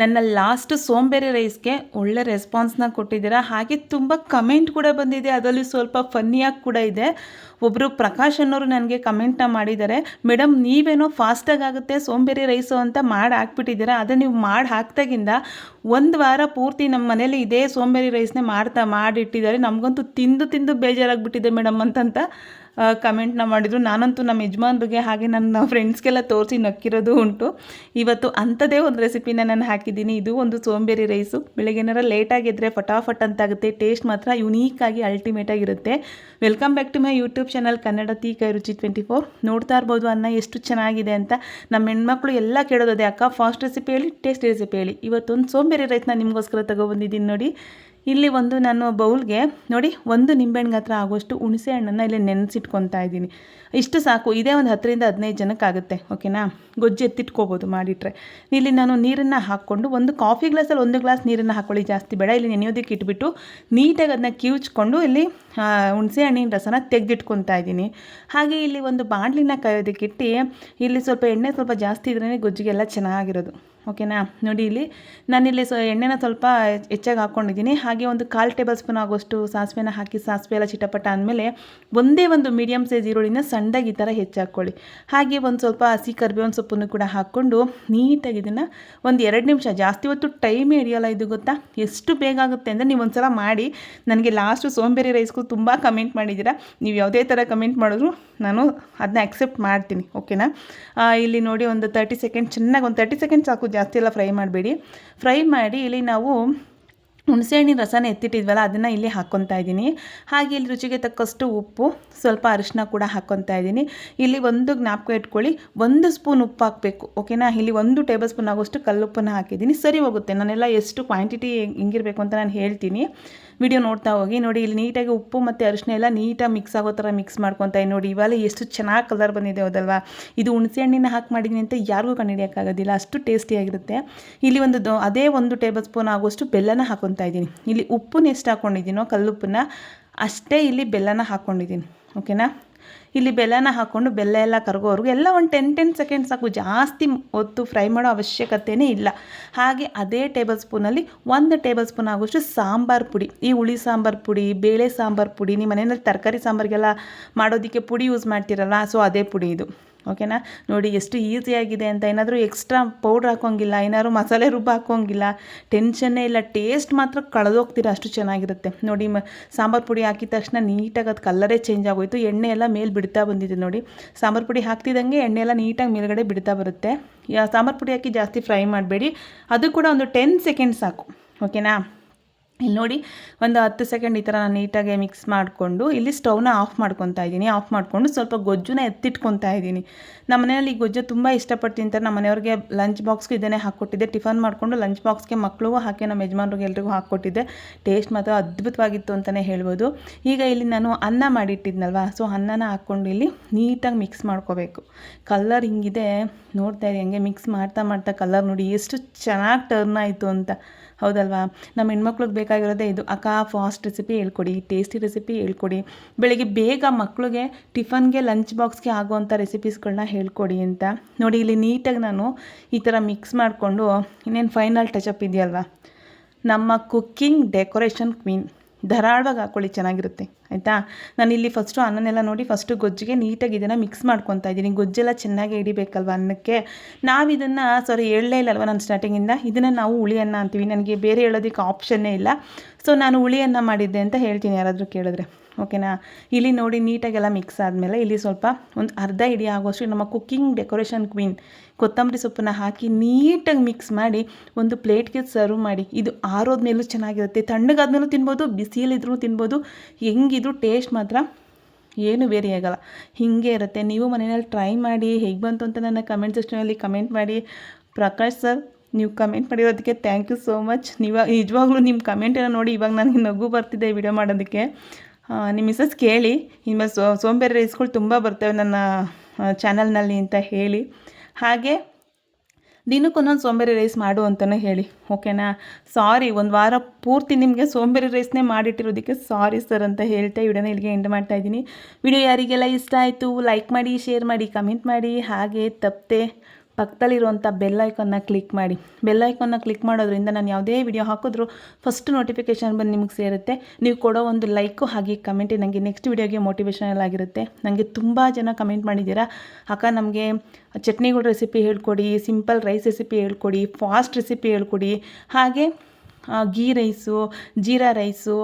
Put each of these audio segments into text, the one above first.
ನನ್ನ ಲಾಸ್ಟ್ ಸೋಂಬೇರಿ ರೈಸ್ಗೆ ಒಳ್ಳೆ ರೆಸ್ಪಾನ್ಸ್ನ ಕೊಟ್ಟಿದ್ದೀರಾ? ಹಾಗೆ ತುಂಬ ಕಮೆಂಟ್ ಕೂಡ ಬಂದಿದೆ. ಅದರಲ್ಲಿ ಸ್ವಲ್ಪ ಫನ್ನಿಯಾಗಿ ಕೂಡ ಇದೆ. ಒಬ್ಬರು ಪ್ರಕಾಶ್ ಅನ್ನೋರು ನನಗೆ ಕಮೆಂಟ್ನ ಮಾಡಿದ್ದಾರೆ. ಮೇಡಮ್ ನೀವೇನೋ ಫಾಸ್ಟಾಗಿ ಆಗುತ್ತೆ, ಸೋಂಬೇರಿ ರೈಸು ಅಂತ ಮಾಡಿ ಹಾಕ್ಬಿಟ್ಟಿದ್ದೀರಾ? ಅದನ್ನು ನೀವು ಮಾಡಿ ಹಾಕ್ದಾಗಿಂದ ಒಂದು ವಾರ ಪೂರ್ತಿ ನಮ್ಮ ಮನೇಲಿ ಇದೇ ಸೋಂಬೇರಿ ರೈಸ್ನೇ ಮಾಡ್ತಾ ಮಾಡಿಟ್ಟಿದ್ದಾರೆ ನಮಗಂತೂ ತಿಂದು ತಿಂದು ಬೇಜಾರಾಗಿಬಿಟ್ಟಿದೆ ಮೇಡಮ್ ಅಂತಂತ ಕಮೆಂಟ್ನ ಮಾಡಿದರು. ನಾನಂತೂ ನಮ್ಮ ಯಜಮಾನ್ರಿಗೆ ಹಾಗೆ ನನ್ನ ಫ್ರೆಂಡ್ಸ್ಗೆಲ್ಲ ತೋರಿಸಿ ನಕ್ಕಿರೋದು ಉಂಟು. ಇವತ್ತು ಅಂಥದ್ದೇ ಒಂದು ರೆಸಿಪಿನ ನಾನು ಹಾಕಿದ್ದೀನಿ. ಇದು ಒಂದು ಸೋಂಬೇರಿ ರೈಸು ಬೆಳಗ್ಗೆ ಏನಾರ ಲೇಟಾಗಿದ್ದರೆ ಫಟಾಫಟ್ ಅಂತಾಗುತ್ತೆ. ಟೇಸ್ಟ್ ಮಾತ್ರ ಯುನೀಕಾಗಿ ಅಲ್ಟಿಮೇಟಾಗಿರುತ್ತೆ welcome back to my YouTube channel Kannada ತೀ ಕೈ ರುಚಿ ಟ್ವೆಂಟಿ ಫೋರ್ ನೋಡ್ತಾ ಇರ್ಬೋದು ಅನ್ನ ಎಷ್ಟು ಚೆನ್ನಾಗಿದೆ ಅಂತ. ನಮ್ಮ ಹೆಣ್ಮಕ್ಳು ಎಲ್ಲ ಕೇಳೋದೇ ಅಕ್ಕ ಫಾಸ್ಟ್ ರೆಸಿಪಿ ಹೇಳಿ ಟೇಸ್ಟ್ ರೆಸಿಪಿ ಹೇಳಿ. ಇವತ್ತೊಂದು ಸೋಂಬೇರಿ ರೈಸ್ನ ನಿಮಗೋಸ್ಕರ ತಗೊಬಂದಿದ್ದೀನಿ ನೋಡಿ. ಇಲ್ಲಿ ಒಂದು ನಾನು ಬೌಲ್ಗೆ ನೋಡಿ ಒಂದು ನಿಂಬೆಹಣ್ಣು ಹತ್ರ ಆಗುವಷ್ಟು ಹುಣಸೆ ಹಣ್ಣನ್ನು ಇಲ್ಲಿ ನೆನೆಸಿಟ್ಕೊತಾ ಇದ್ದೀನಿ. ಇಷ್ಟು ಸಾಕು. ಇದೇ ಒಂದು ಹತ್ತರಿಂದ ಹದಿನೈದು ಜನಕ್ಕಾಗುತ್ತೆ ಓಕೆನಾ? ಗೊಜ್ಜು ಎತ್ತಿಟ್ಕೋಬೋದು ಮಾಡಿಟ್ರೆ. ಇಲ್ಲಿ ನಾನು ನೀರನ್ನು ಹಾಕ್ಕೊಂಡು ಒಂದು ಕಾಫಿ ಗ್ಲಾಸಲ್ಲಿ ಒಂದು ಗ್ಲಾಸ್ ನೀರನ್ನು ಹಾಕ್ಕೊಳ್ಳಿ ಜಾಸ್ತಿ ಬೇಡ. ಇಲ್ಲಿ ನೆನೆಯೋದಕ್ಕೆ ಇಟ್ಬಿಟ್ಟು ನೀಟಾಗಿ ಅದನ್ನ ಕಿವುಚ್ಕೊಂಡು ಇಲ್ಲಿ ಹುಣಸೆ ಹಣ್ಣಿನ ರಸನ ತೆಗೆದಿಟ್ಕೊತಾ ಇದ್ದೀನಿ. ಹಾಗೆ ಇಲ್ಲಿ ಒಂದು ಬಾಣಲಿನ ಕಾಯೋದಕ್ಕಿಟ್ಟು ಇಲ್ಲಿ ಸ್ವಲ್ಪ ಎಣ್ಣೆ ಸ್ವಲ್ಪ ಜಾಸ್ತಿ ಇದ್ರೇ ಗೊಜ್ಜಿಗೆಲ್ಲ ಚೆನ್ನಾಗಿರೋದು. ಓಕೆನಾ? ನೋಡಿ ಇಲ್ಲಿ, ನಾನಿಲ್ಲಿ ಸೊ, ಎಣ್ಣೆನ ಸ್ವಲ್ಪ ಹೆಚ್ಚಾಗಿ ಹಾಕ್ಕೊಂಡಿದ್ದೀನಿ. ಹಾಗೆ ಒಂದು ಕಾಲು ಟೇಬಲ್ ಸ್ಪೂನ್ ಆಗೋಷ್ಟು ಸಾಸಿವೆನ ಹಾಕಿ ಸಾಸಿವೆ ಎಲ್ಲ ಚಿಟಪಟ ಆದಮೇಲೆ ಒಂದೇ ಒಂದು ಮೀಡಿಯಮ್ ಸೈಜ್ ಈರುಳ್ಳಿನ ಸಣ್ಣದಾಗಿ ಈ ಥರ ಹೆಚ್ಚಾಕ್ಕೊಳ್ಳಿ. ಹಾಗೆ ಒಂದು ಸ್ವಲ್ಪ ಹಸಿ ಕರ್ಬೇವಿನ ಸೊಪ್ಪನ್ನು ಕೂಡ ಹಾಕ್ಕೊಂಡು ನೀಟಾಗಿ ಇದನ್ನು ಒಂದು ಎರಡು ನಿಮಿಷ, ಜಾಸ್ತಿ ಹೊತ್ತು ಟೈಮೇ ಹಿಡಿಯೋಲ್ಲ ಇದು ಗೊತ್ತಾ? ಎಷ್ಟು ಬೇಗ ಆಗುತ್ತೆ ಅಂದರೆ ನೀವು ಒಂದು ಸಲ ಮಾಡಿ, ನನಗೆ ಲಾಸ್ಟು ಸೋಂಬೇರಿ ರೈಸ್ಗೂ ತುಂಬ ಕಮೆಂಟ್ ಮಾಡಿದ್ದೀರಾ. ನೀವು ಯಾವುದೇ ಥರ ಕಮೆಂಟ್ ಮಾಡಿದ್ರು ನಾನು ಅದನ್ನ ಅಕ್ಸೆಪ್ಟ್ ಮಾಡ್ತೀನಿ, ಓಕೆನಾ? ಇಲ್ಲಿ ನೋಡಿ ಒಂದು ತರ್ಟಿ ಸೆಕೆಂಡ್ ಚೆನ್ನಾಗಿ ಒಂದು ತರ್ಟಿ ಸೆಕೆಂಡ್ ಸಾಕು ಜಾಸ್ತಿ ಎಲ್ಲ ಫ್ರೈ ಮಾಡಬೇಡಿ. ಫ್ರೈ ಮಾಡಿ ಇಲ್ಲಿ ನಾವು ಹುಣಸೆಹಣ್ಣಿನ ರಸನ ಎತ್ತಿಟ್ಟಿದ್ವಲ್ಲ, ಅದನ್ನು ಇಲ್ಲಿ ಹಾಕ್ಕೊತಾ ಇದ್ದೀನಿ. ಹಾಗೆ ಇಲ್ಲಿ ರುಚಿಗೆ ತಕ್ಕಷ್ಟು ಉಪ್ಪು, ಸ್ವಲ್ಪ ಅರಿಶಿನ ಕೂಡ ಹಾಕ್ಕೊತಾ ಇದ್ದೀನಿ. ಇಲ್ಲಿ ಒಂದು ಜ್ಞಾಪಕ ಇಟ್ಕೊಳ್ಳಿ, ಒಂದು ಸ್ಪೂನ್ ಉಪ್ಪು ಹಾಕಬೇಕು ಓಕೆನಾ ಇಲ್ಲಿ ಒಂದು ಟೇಬಲ್ ಸ್ಪೂನ್ ಆಗೋಷ್ಟು ಕಲ್ಲುಪ್ಪನ್ನು ಹಾಕಿದ್ದೀನಿ. ಸರಿ ಹೋಗುತ್ತೆ, ನಾನೆಲ್ಲ ಎಷ್ಟು ಕ್ವಾಂಟಿಟಿ ಹೆಂಗಿರಬೇಕು ಅಂತ ನಾನು ಹೇಳ್ತೀನಿ. ವಿಡಿಯೋ ನೋಡ್ತಾ ಹೋಗಿ ನೋಡಿ, ಇಲ್ಲಿ ನೀಟಾಗಿ ಉಪ್ಪು ಮತ್ತು ಅರಿಶಿನ ಎಲ್ಲ ನೀಟಾಗಿ ಮಿಕ್ಸ್ ಆಗೋ ಥರ ಮಿಕ್ಸ್ ಮಾಡ್ಕೊತಾ ನೋಡಿ. ಇವಾಗ ಎಷ್ಟು ಚೆನ್ನಾಗಿ ಕಲರ್ ಬಂದಿದೆ ಹೌದಲ್ವಾ? ಇದು ಹುಣಸೆ ಹಣ್ಣಿನ ಹಾಕಿ ಮಾಡಿದ್ದೀನಿ ಅಂತ ಯಾರಿಗೂ ಕಂಡುಹಿಡಿಯೋಕ್ಕಾಗೋದಿಲ್ಲ ಅಷ್ಟು ಟೇಸ್ಟಿಯಾಗಿರುತ್ತೆ ಇಲ್ಲಿ ಒಂದು ಅದೇ ಒಂದು ಟೇಬಲ್ ಸ್ಪೂನ್ ಆಗುವಷ್ಟು ಬೆಲ್ಲನ ಹಾಕೊತಾ ಇದ್ದೀನಿ. ಇಲ್ಲಿ ಉಪ್ಪನ್ನ ಎಷ್ಟು ಹಾಕ್ಕೊಂಡಿದ್ದೀನೋ ಕಲ್ಲುಪ್ಪನ್ನ ಅಷ್ಟೇ ಇಲ್ಲಿ ಬೆಲ್ಲನ ಹಾಕ್ಕೊಂಡಿದ್ದೀನಿ ಓಕೆನಾ ಇಲ್ಲಿ ಬೆಲ್ಲನ ಹಾಕ್ಕೊಂಡು ಬೆಲ್ಲ ಎಲ್ಲ ಕರಗೋವರೆಗೂ ಎಲ್ಲ ಒಂದು ಟೆನ್ ಟೆನ್ ಸೆಕೆಂಡ್ ಸಾಕು. ಜಾಸ್ತಿ ಹೊತ್ತು ಫ್ರೈ ಮಾಡೋ ಅವಶ್ಯಕತೆಯೇ ಇಲ್ಲ. ಹಾಗೆ ಅದೇ ಟೇಬಲ್ ಸ್ಪೂನಲ್ಲಿ ಒಂದು ಟೇಬಲ್ ಸ್ಪೂನ್ ಆಗೋಷ್ಟು ಸಾಂಬಾರು ಪುಡಿ. ಈ ಹುಳಿ ಸಾಂಬಾರು ಪುಡಿ, ಬೇಳೆ ಸಾಂಬಾರು ಪುಡಿ ನಿಮ್ಮ ಮನೆಯಲ್ಲಿ ತರಕಾರಿ ಸಾಂಬಾರಿಗೆಲ್ಲ ಮಾಡೋದಕ್ಕೆ ಪುಡಿ ಯೂಸ್ ಮಾಡ್ತೀರಲ್ಲ ಸೊ ಅದೇ ಪುಡಿ ಇದು. ಓಕೆನಾ ನೋಡಿ, ಎಷ್ಟು ಈಸಿಯಾಗಿದೆ ಅಂತ. ಏನಾದರೂ ಎಕ್ಸ್ಟ್ರಾ ಪೌಡ್ರ್ ಹಾಕೋಂಗಿಲ್ಲ ಏನಾದ್ರು ಮಸಾಲೆ ರುಬ್ಬ ಹಾಕೋಂಗಿಲ್ಲ ಟೆನ್ಷನ್ನೇ ಇಲ್ಲ. ಟೇಸ್ಟ್ ಮಾತ್ರ ಕಳೆದೋಗ್ತೀರ ಅಷ್ಟು ಚೆನ್ನಾಗಿರುತ್ತೆ. ನೋಡಿ, ಮ, ಸಾಂಬಾರು ಪುಡಿ ಹಾಕಿದ ತಕ್ಷಣ ನೀಟಾಗಿ ಅದು ಕಲ್ಲರೇ ಚೇಂಜ್ ಆಗೋಯಿತು. ಎಣ್ಣೆ ಎಲ್ಲ ಮೇಲೆ ಬಿಡ್ತಾ ಬಂದಿದೆ ನೋಡಿ. ಸಾಂಬಾರು ಪುಡಿ ಹಾಕ್ತಿದ್ದಂಗೆ ಎಣ್ಣೆ ಎಲ್ಲ ನೀಟಾಗಿ ಮೇಲ್ಗಡೆ ಬಿಡ್ತಾ ಬರುತ್ತೆ. ಸಾಂಬಾರು ಪುಡಿ ಹಾಕಿ ಜಾಸ್ತಿ ಫ್ರೈ ಮಾಡಬೇಡಿ. ಅದು ಕೂಡ ಒಂದು ಟೆನ್ ಸೆಕೆಂಡ್ ಸಾಕು. ಓಕೆನಾ ಇಲ್ಲಿ ನೋಡಿ, ಒಂದು ಹತ್ತು ಸೆಕೆಂಡ್ ಈ ಥರ ನಾನು ನೀಟಾಗಿ ಮಿಕ್ಸ್ ಮಾಡಿಕೊಂಡು ಇಲ್ಲಿ ಸ್ಟವ್ನ ಆಫ್ ಮಾಡ್ಕೊತಾ ಇದ್ದೀನಿ. ಆಫ್ ಮಾಡಿಕೊಂಡು ಸ್ವಲ್ಪ ಗೊಜ್ಜುನ ಎತ್ತಿಟ್ಕೊತಾ ಇದ್ದೀನಿ. ನಮ್ಮ ಮನೆಯಲ್ಲಿ ಈ ಗೊಜ್ಜು ತುಂಬ ಇಷ್ಟಪಟ್ಟು ತಿಂತಾರೆ ನಮ್ಮ ಮನೆಯವ್ರಿಗೆ ಲಂಚ್ ಬಾಕ್ಸ್ಗೆ ಇದನ್ನೇ ಹಾಕ್ಕೊಟ್ಟಿದ್ದೆ. ಟಿಫನ್ ಮಾಡಿಕೊಂಡು ಲಂಚ್ ಬಾಕ್ಸ್ಗೆ ಮಕ್ಕಳಿಗೂ ಹಾಕಿ, ನಮ್ಮ ಯಜಮಾನ್ರಿಗೆ ಎಲ್ರಿಗೂ ಹಾಕ್ಕೊಟ್ಟಿದ್ದೆ. ಟೇಸ್ಟ್ ಮಾತ್ರ ಅದ್ಭುತವಾಗಿತ್ತು ಅಂತಲೇ ಹೇಳ್ಬೋದು. ಈಗ ಇಲ್ಲಿ ನಾನು ಅನ್ನ ಮಾಡಿಟ್ಟಿದ್ನಲ್ವ? ಸೊ ಅನ್ನನ ಹಾಕ್ಕೊಂಡು ಇಲ್ಲಿ ನೀಟಾಗಿ ಮಿಕ್ಸ್ ಮಾಡ್ಕೋಬೇಕು. ಕಲರ್ ಹಿಂಗಿದೆ. ನೋಡ್ತಾ ಇದ್ದೀನಿ ಹಂಗೆ ಮಿಕ್ಸ್ ಮಾಡ್ತಾ ಮಾಡ್ತಾ ಕಲರ್ ನೋಡಿ, ಎಷ್ಟು ಚೆನ್ನಾಗಿ ಟರ್ನ್ ಆಯಿತು ಅಂತ. ಹೌದಲ್ವಾ? ನಮ್ಮ ಹೆಣ್ಮಕ್ಳಿಗೆ ಬೇಕಾಗಿರೋದೇ ಇದು. ಅಕ್ಕ ಫಾಸ್ಟ್ ರೆಸಿಪಿ ಹೇಳ್ಕೊಡಿ ಟೇಸ್ಟಿ ರೆಸಿಪಿ ಹೇಳ್ಕೊಡಿ. ಬೆಳಗ್ಗೆ ಬೇಗ ಮಕ್ಕಳಿಗೆ ಟಿಫನ್ಗೆ ಲಂಚ್ ಬಾಕ್ಸ್ಗೆ ಆಗುವಂಥ ರೆಸಿಪೀಸ್ಗಳನ್ನ ಹೇಳ್ಕೊಡಿ ಅಂತ. ನೋಡಿ, ಇಲ್ಲಿ ನೀಟಾಗಿ ನಾನು ಈ ಥರ ಮಿಕ್ಸ್ ಮಾಡಿಕೊಂಡು ಇನ್ನೇನು ಫೈನಲ್ ಟಚಪ್ ಇದೆಯಲ್ವಾ? ನಮ್ಮ ಕುಕ್ಕಿಂಗ್ ಡೆಕೋರೇಷನ್ ಕ್ವೀನ್ ಧಾರಾಳವಾಗಿ ಹಾಕ್ಕೊಳ್ಳಿ ಚೆನ್ನಾಗಿರುತ್ತೆ, ಆಯಿತಾ? ನಾನು ಇಲ್ಲಿ ಫಸ್ಟು ಅನ್ನನೆಲ್ಲ ನೋಡಿ ಫಸ್ಟು ಗೊಜ್ಜಿಗೆ ನೀಟಾಗಿ ಇದನ್ನು ಮಿಕ್ಸ್ ಮಾಡ್ಕೊತಾ ಇದ್ದೀನಿ. ಗೊಜ್ಜೆಲ್ಲ ಚೆನ್ನಾಗಿ ಹಿಡಿಬೇಕಲ್ವ ಅನ್ನಕ್ಕೆ. ನಾವು ಇದನ್ನು ಸಾರಿ ಹೇಳಲೇ ಇಲ್ಲಲ್ವ ನಾನು ಸ್ಟಾರ್ಟಿಂಗಿಂದ ಇದನ್ನು ನಾವು ಹುಳಿ ಅನ್ನ ಅಂತೀವಿ. ನನಗೆ ಬೇರೆ ಹೇಳೋದಕ್ಕೆ ಆಪ್ಷನ್ನೇ ಇಲ್ಲ. ಸೊ ನಾನು ಹುಳಿ ಅನ್ನ ಮಾಡಿದ್ದೆ ಅಂತ ಹೇಳ್ತೀನಿ ಯಾರಾದರೂ ಕೇಳಿದ್ರೆ. ಓಕೆನಾ? ಇಲ್ಲಿ ನೋಡಿ ನೀಟಾಗೆಲ್ಲ ಮಿಕ್ಸ್ ಆದಮೇಲೆ ಇಲ್ಲಿ ಸ್ವಲ್ಪ ಒಂದು ಅರ್ಧ ಇಡಿ ಆಗೋಷ್ಟು ನಮ್ಮ ಕುಕ್ಕಿಂಗ್ ಡೆಕೋರೇಷನ್ ಕ್ವೀನ್ ಕೊತ್ತಂಬರಿ ಸೊಪ್ಪನ್ನ ಹಾಕಿ ನೀಟಾಗಿ ಮಿಕ್ಸ್ ಮಾಡಿ ಒಂದು ಪ್ಲೇಟ್ಗೆ ಸರ್ವ್ ಮಾಡಿ. ಇದು ಆರೋದ್ಮೇಲೂ ಚೆನ್ನಾಗಿರುತ್ತೆ. ತಣ್ಣಗಾದ್ಮೇಲೂ ತಿನ್ಬೋದು ಬಿಸಿಯಲ್ಲಿದ್ರೂ ತಿನ್ಬೋದು, ಹೆಂಗಿದ್ರು ಟೇಸ್ಟ್ ಮಾತ್ರ ಏನು ಬೇರೆ ಆಗಲ್ಲ. ಹೀಗೆ ಇರುತ್ತೆ. ನೀವು ಮನೆಯಲ್ಲಿ ಟ್ರೈ ಮಾಡಿ ಹೇಗೆ ಬಂತು ಅಂತ ನನ್ನ ಕಮೆಂಟ್ ಸೆಕ್ಷನಲ್ಲಿ ಕಮೆಂಟ್ ಮಾಡಿ. ಪ್ರಕಾಶ್ ಸರ್ ನೀವು ಕಮೆಂಟ್ ಮಾಡಿರೋದಕ್ಕೆ ಥ್ಯಾಂಕ್ ಯು ಸೋ ಮಚ್ ನೀವು ನಿಜವಾಗ್ಲೂ ನಿಮ್ಮ ಕಮೆಂಟನ್ನು ನೋಡಿ ಇವಾಗ ನನಗೆ ನಗು ಬರ್ತಿದೆ ವಿಡಿಯೋ ಮಾಡೋದಕ್ಕೆ. ನಿಮ್ಮ ಮಿಸಸ್ ಕೇಳಿ. ನಿಮ್ಮ ಸೋ ಸೋಂಬೇರಿ ರೈಸ್ಗಳು ತುಂಬ ಬರ್ತವೆ ನನ್ನ ಚಾನಲ್ನಲ್ಲಿ ಅಂತ ಹೇಳಿ. ಹಾಗೆ ದಿನಕ್ಕೊಂದೊಂದು ಸೋಂಬೇರಿ ರೈಸ್ ಮಾಡು ಅಂತಲೇ ಹೇಳಿ. ಓಕೆನಾ ಸಾರಿ ಒಂದು ವಾರ ಪೂರ್ತಿ ನಿಮಗೆ ಸೋಂಬೇರಿ ರೈಸ್ನೇ ಮಾಡಿಟ್ಟಿರೋದಕ್ಕೆ ಸಾರಿ ಸರ್ ಅಂತ ಹೇಳ್ತಾ ವಿಡಿಯೋನ ಇಲ್ಲಿಗೆ ಎಂಡ್ ಮಾಡ್ತಾ ಇದ್ದೀನಿ. ವಿಡಿಯೋ ಯಾರಿಗೆಲ್ಲ ಇಷ್ಟ ಆಯಿತು ಲೈಕ್ ಮಾಡಿ ಶೇರ್ ಮಾಡಿ ಕಮೆಂಟ್ ಮಾಡಿ. ಹಾಗೆ ತಪ್ಪದೆ ಪಕ್ಕದಲ್ಲಿರುವಂಥ ಬೆಲ್ ಐಕನ್ನ ಕ್ಲಿಕ್ ಮಾಡಿ. ಬೆಲ್ ಐಕನ್ನ ಕ್ಲಿಕ್ ಮಾಡೋದ್ರಿಂದ ನಾನು ಯಾವುದೇ ವಿಡಿಯೋ ಹಾಕಿದ್ರೂ ಫಸ್ಟ್ ನೋಟಿಫಿಕೇಷನ್ ಬಂದು ನಿಮಗೆ ಸೇರುತ್ತೆ. ನೀವು ಕೊಡೋ ಒಂದು ಲೈಕು ಹಾಗೆ ಕಮೆಂಟ್ ನನಗೆ ನೆಕ್ಸ್ಟ್ ವಿಡಿಯೋಗೆ ಮೋಟಿವೇಶನಲ್ ಆಗಿರುತ್ತೆ. ನನಗೆ ತುಂಬ ಜನ ಕಮೆಂಟ್ ಮಾಡಿದ್ದೀರಾ? ಅಕ್ಕ ನಮಗೆ ಚಟ್ನಿಗಳು ರೆಸಿಪಿ ಹೇಳ್ಕೊಡಿ ಸಿಂಪಲ್ ರೈಸ್ ರೆಸಿಪಿ ಹೇಳ್ಕೊಡಿ ಫಾಸ್ಟ್ ರೆಸಿಪಿ ಹೇಳ್ಕೊಡಿ. ಹಾಗೆ ಗೀ ರೈಸು ಜೀರಾ ರೈಸು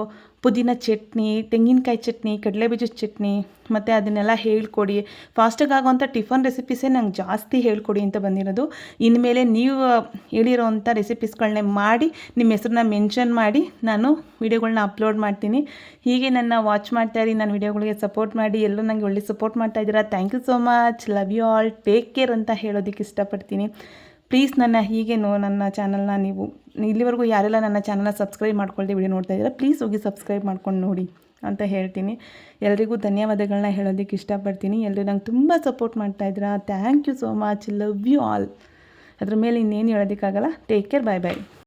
ಪುದೀನ ಚಟ್ನಿ, ತೆಂಗಿನಕಾಯಿ ಚಟ್ನಿ, ಕಡಲೆಬೀಜದ ಚಟ್ನಿ, ಮತ್ತು ಅದನ್ನೆಲ್ಲ ಹೇಳ್ಕೊಡಿ. ಫಾಸ್ಟಾಗಿ ಆಗೋವಂಥ ಟಿಫನ್ ರೆಸಿಪೀಸೇ ನಂಗೆ ಜಾಸ್ತಿ ಹೇಳ್ಕೊಡಿ ಅಂತ ಬಂದಿರೋದು. ಇನ್ಮೇಲೆ ನೀವು ಹೇಳಿರೋವಂಥ ರೆಸಿಪೀಸ್ಗಳನ್ನೇ ಮಾಡಿ ನಿಮ್ಮ ಹೆಸ್ರನ್ನ ಮೆನ್ಷನ್ ಮಾಡಿ ನಾನು ವೀಡಿಯೋಗಳನ್ನ ಅಪ್ಲೋಡ್ ಮಾಡ್ತೀನಿ. ಹೀಗೆ ನನ್ನ ವಾಚ್ ಮಾಡ್ತಾ ಇರಿ, ನನ್ನ ವೀಡಿಯೋಗಳಿಗೆ ಸಪೋರ್ಟ್ ಮಾಡಿ, ಎಲ್ಲರೂ ನನಗೆ ಒಳ್ಳೆ ಸಪೋರ್ಟ್ ಮಾಡ್ತಾ ಇದ್ದೀರಾ. Thank you so much love you all take care ಅಂತ ಹೇಳೋದಕ್ಕೆ ಇಷ್ಟಪಡ್ತೀನಿ. ಪ್ಲೀಸ್ ನನ್ನ ಹೀಗೆ ನೋ, ನನ್ನ ಚಾನಲ್ನ ನೀವು, ಇಲ್ಲಿವರೆಗೂ ಯಾರೆಲ್ಲ ನನ್ನ ಚಾನಲ್ನ ಸಬ್ಸ್ಕ್ರೈಬ್ ಮಾಡ್ಕೊಳ್ಳಿ ವಿಡಿಯೋ ನೋಡ್ತಾ ಇದ್ದೀರಾ ಪ್ಲೀಸ್ ಹೋಗಿ ಸಬ್ಸ್ಕ್ರೈಬ್ ಮಾಡ್ಕೊಂಡು ನೋಡಿ ಅಂತ ಹೇಳ್ತೀನಿ. ಎಲ್ರಿಗೂ ಧನ್ಯವಾದಗಳನ್ನ ಹೇಳೋದಕ್ಕೆ ಇಷ್ಟಪಡ್ತೀನಿ. ಎಲ್ಲರೂ ನಂಗೆ ತುಂಬ ಸಪೋರ್ಟ್ ಮಾಡ್ತಾ ಇದ್ದೀರಾ. Thank you so much love you all ಅದ್ರ ಮೇಲೆ ಇನ್ನೇನು ಹೇಳೋದಕ್ಕಾಗಲ್ಲ. ಟೇಕ್ ಕೇರ್ ಬಾಯ್ ಬಾಯ್